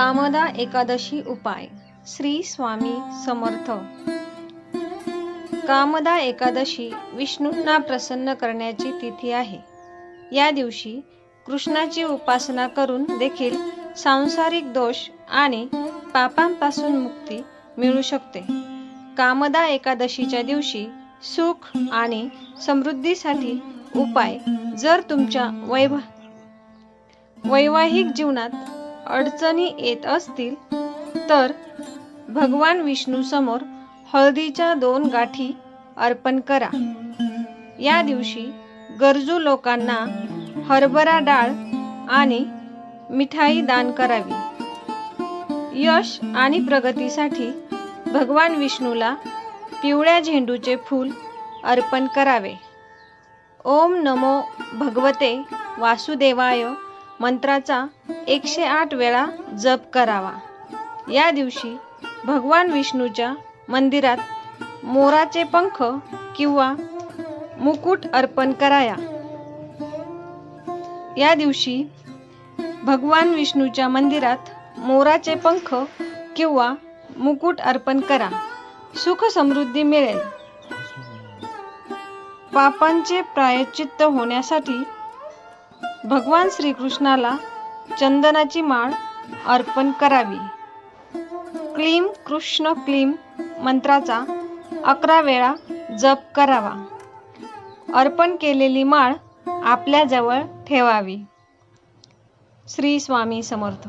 कामदा एकादशी उपाय. श्री स्वामी समर्थ. कामदा एकादशी विष्णूंना प्रसन्न करण्याची तिथी आहे. या दिवशी कृष्णाची उपासना करून देखील सांसारिक दोष आणि पापांपासून मुक्ती मिळू शकते. कामदा एकादशीच्या दिवशी सुख आणि समृद्धीसाठी उपाय. जर तुमच्या वैभ वैवाहिक जीवनात अडचणी येत असतील तर भगवान विष्णू समोर हळदीच्या दोन गाठी अर्पण करा. या दिवशी गरजू लोकांना हरभरा डाळ आणि मिठाई दान करावी. यश आणि प्रगतीसाठी भगवान विष्णूला पिवळ्या झेंडूचे फूल अर्पण करावे. ओम नमो भगवते वासुदेवाय मंत्राचा एकशे आठ वेळा जप करावा. या दिवशी भगवान विष्णूच्या मंदिरात मोराचे पंख किंवा मुकुट अर्पण कराया. या दिवशी भगवान विष्णूच्या मंदिरात मोराचे पंख किंवा मुकुट अर्पण करा. सुख समृद्धी मिळेल. पापांचे प्रायश्चित्त होण्यासाठी भगवान श्रीकृष्णाला चंदनाची माळ अर्पण करावी. क्लीम कृष्ण क्लीम मंत्राचा अकरा वेळा जप करावा. अर्पण केलेली माळ आपल्याजवळ ठेवावी. श्री स्वामी समर्थ.